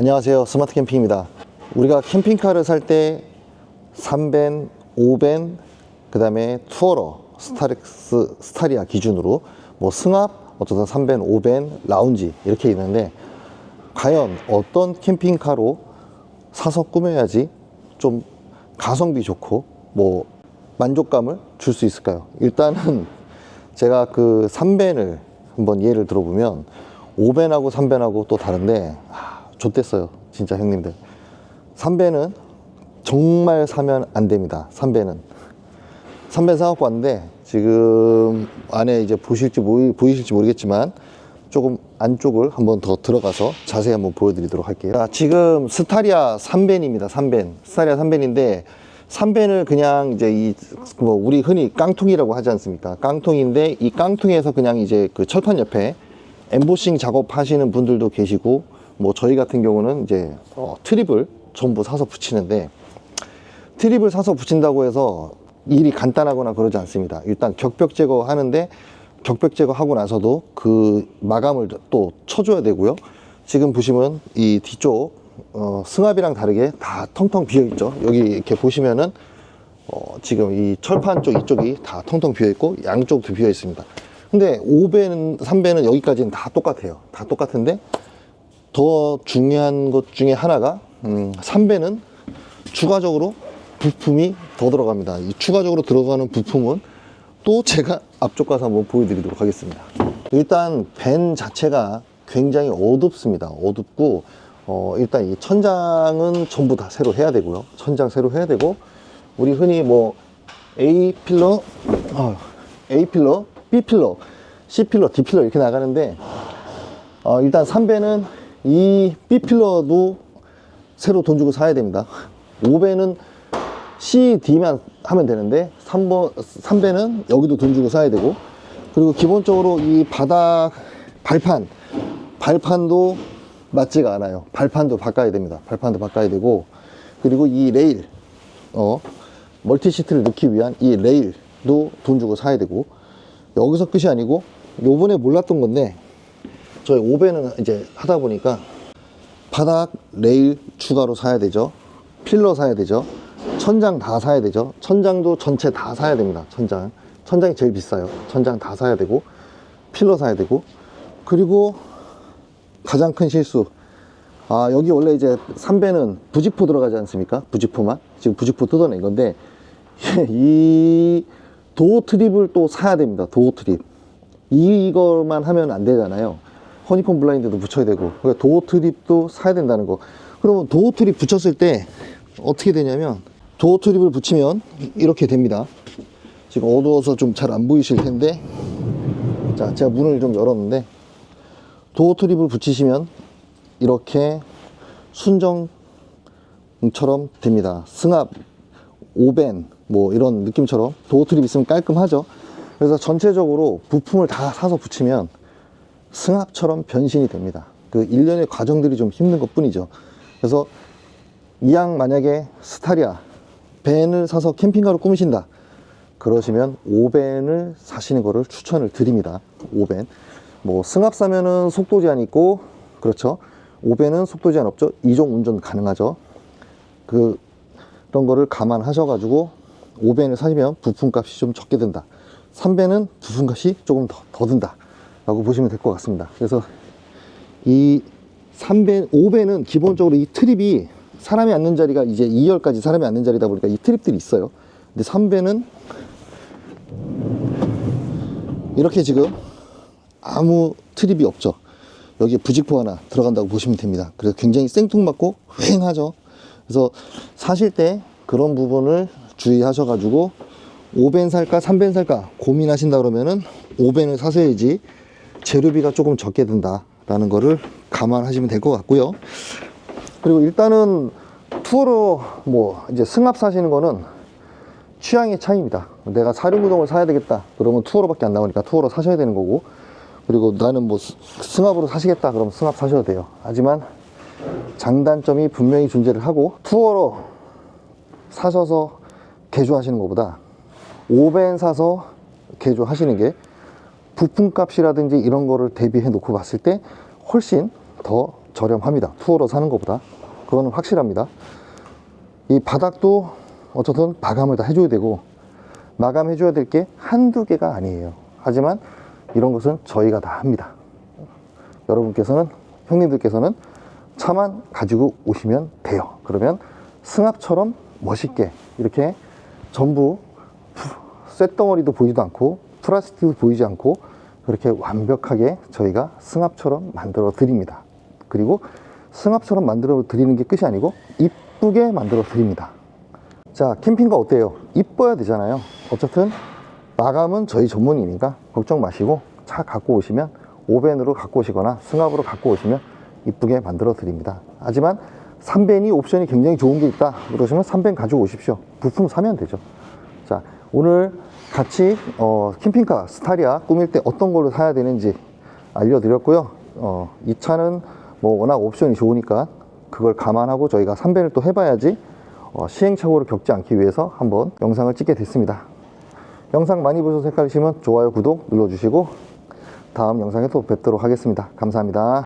안녕하세요. 스마트 캠핑입니다. 우리가 캠핑카를 살 때 3벤, 5벤, 그 다음에 투어러, 스타렉스, 스타리아 기준으로 뭐 승합, 어쩌다 3벤, 5벤, 라운지 이렇게 있는데 과연 어떤 캠핑카로 사서 꾸며야지 좀 가성비 좋고 뭐 만족감을 줄 수 있을까요? 일단은 제가 그 3벤을 한번 예를 들어보면 5벤하고 3벤하고 또 다른데 아, 좋댔어요 진짜 형님들. 3벤은 정말 사면 안 됩니다 3벤은 3벤 사갖고 왔는데 지금 안에 이제 보실지 모이, 보이실지 모르겠지만 조금 안쪽을 한번 더 들어가서 자세히 한번 보여드리도록 할게요. 자, 지금 스타리아 3벤입니다 3벤 스타리아 3벤인데 3벤을 그냥 이제 이 뭐 우리 흔히 깡통이라고 하지 않습니까? 깡통인데 이 깡통에서 그냥 이제 그 철판 옆에 엠보싱 작업 하시는 분들도 계시고 뭐 저희 같은 경우는 이제 어, 트립을 전부 사서 붙이는데 트립을 사서 붙인다고 해서 일이 간단하거나 그러지 않습니다. 일단 격벽 제거하는데 격벽 제거하고 나서도 그 마감을 또 쳐줘야 되고요. 지금 보시면 이 뒤쪽 어, 승합이랑 다르게 다 텅텅 비어 있죠. 여기 이렇게 보시면은 어, 지금 이 철판 쪽 이쪽이 다 텅텅 비어 있고 양쪽도 비어 있습니다. 근데 5배는 3배는 여기까지는 다 똑같아요. 다 똑같은데 더 중요한 것 중에 하나가 음, 3배는 추가적으로 부품이 더 들어갑니다. 이 추가적으로 들어가는 부품은 또 제가 앞쪽 가서 한번 보여드리도록 하겠습니다. 일단 밴 자체가 굉장히 어둡습니다. 어둡고 어, 일단 이 천장은 전부 다 새로 해야 되고요. 천장 새로 해야 되고 우리 흔히 뭐 A 필러, 어, A 필러, B 필러, C 필러, D 필러 이렇게 나가는데 어, 일단 3배는 이 B 필러도 새로 돈 주고 사야 됩니다. 5배는 C, D만 하면 되는데 3번, 3배는 여기도 돈 주고 사야 되고 그리고 기본적으로 이 바닥 발판 발판도 맞지가 않아요. 발판도 바꿔야 됩니다. 발판도 바꿔야 되고 그리고 이 레일 어 멀티 시트를 넣기 위한 이 레일도 돈 주고 사야 되고 여기서 끝이 아니고 요번에 몰랐던 건데 저희 5배는 이제 하다 보니까 바닥 레일 추가로 사야 되죠. 필러 사야 되죠. 천장 다 사야 되죠. 천장도 전체 다 사야 됩니다. 천장. 천장이 제일 비싸요. 천장 다 사야 되고, 필러 사야 되고, 그리고 가장 큰 실수. 아, 여기 원래 이제 3배는 부직포 들어가지 않습니까? 부직포만. 지금 부직포 뜯어낸 건데, 이 도어 트립을 또 사야 됩니다. 도어 트립. 이거만 하면 안 되잖아요. 허니콤 블라인드도 붙여야 되고, 그러니까 도어 트립도 사야 된다는 거. 그러면 도어 트립 붙였을 때 어떻게 되냐면, 도어 트립을 붙이면 이렇게 됩니다. 지금 어두워서 좀 잘 안 보이실 텐데, 자, 제가 문을 좀 열었는데, 도어 트립을 붙이시면 이렇게 순정처럼 됩니다. 승합, 오벤, 뭐 이런 느낌처럼 도어 트립 있으면 깔끔하죠. 그래서 전체적으로 부품을 다 사서 붙이면 승합처럼 변신이 됩니다. 그 일련의 과정들이 좀 힘든 것 뿐이죠. 그래서 이왕 만약에 스타리아 밴을 사서 캠핑카로 꾸미신다. 그러시면 5벤을 사시는 거를 추천을 드립니다. 5벤. 뭐 승합 사면은 속도 제한 있고 그렇죠. 5벤은 속도 제한 없죠. 이종 운전 가능하죠. 그 그런 거를 감안하셔 가지고 5벤을 사시면 부품값이 좀 적게 든다. 3벤은 부품값이 조금 더, 더 든다. 라고 보시면 될 것 같습니다. 그래서 이 3벤, 5벤은 기본적으로 이 트립이 사람이 앉는 자리가 이제 2열까지 사람이 앉는 자리다 보니까 이 트립들이 있어요. 근데 3벤은 이렇게 지금 아무 트립이 없죠. 여기에 부직포 하나 들어간다고 보시면 됩니다. 그래서 굉장히 생뚱맞고 휑하죠. 그래서 사실 때 그런 부분을 주의하셔 가지고 5벤 살까 3벤 살까 고민하신다 그러면은 5벤을 사셔야지 재료비가 조금 적게 든다라는 거를 감안하시면 될 것 같고요. 그리고 일단은 투어로 뭐 이제 승합 사시는 거는 취향의 차이입니다. 내가 사륜구동을 사야 되겠다. 그러면 투어로밖에 안 나오니까 투어로 사셔야 되는 거고. 그리고 나는 뭐 스- 승합으로 사시겠다. 그러면 승합 사셔도 돼요. 하지만 장단점이 분명히 존재를 하고 투어로 사셔서 개조하시는 것보다 5벤 사서 개조하시는 게 부품값이라든지 이런 거를 대비해 놓고 봤을 때 훨씬 더 저렴합니다. 투어로 사는 것보다. 그거는 확실합니다. 이 바닥도 어쨌든 마감을 다 해줘야 되고 마감해 줘야 될 게 한두 개가 아니에요. 하지만 이런 것은 저희가 다 합니다. 여러분께서는 형님들께서는 차만 가지고 오시면 돼요. 그러면 승합처럼 멋있게 이렇게 전부 쇳덩어리도 보이지도 않고 플라스틱도 보이지 않고 그렇게 완벽하게 저희가 승합처럼 만들어 드립니다. 그리고 승합처럼 만들어 드리는 게 끝이 아니고 이쁘게 만들어 드립니다. 자, 캠핑카 어때요? 이뻐야 되잖아요. 어쨌든 마감은 저희 전문이니까 걱정 마시고 차 갖고 오시면 오벤으로 갖고 오시거나 승합으로 갖고 오시면 이쁘게 만들어 드립니다. 하지만 3벤이 옵션이 굉장히 좋은 게 있다 그러시면 3벤 가지고 오십시오. 부품 사면 되죠. 자, 오늘 같이 어, 캠핑카 스타리아 꾸밀 때 어떤 걸로 사야 되는지 알려드렸고요. 어, 이 차는 뭐 워낙 옵션이 좋으니까 그걸 감안하고 저희가 3벤을 또 해봐야지 어, 시행착오를 겪지 않기 위해서 한번 영상을 찍게 됐습니다. 영상 많이 보셔서 헷갈리시면 좋아요, 구독 눌러주시고 다음 영상에 또 뵙도록 하겠습니다. 감사합니다.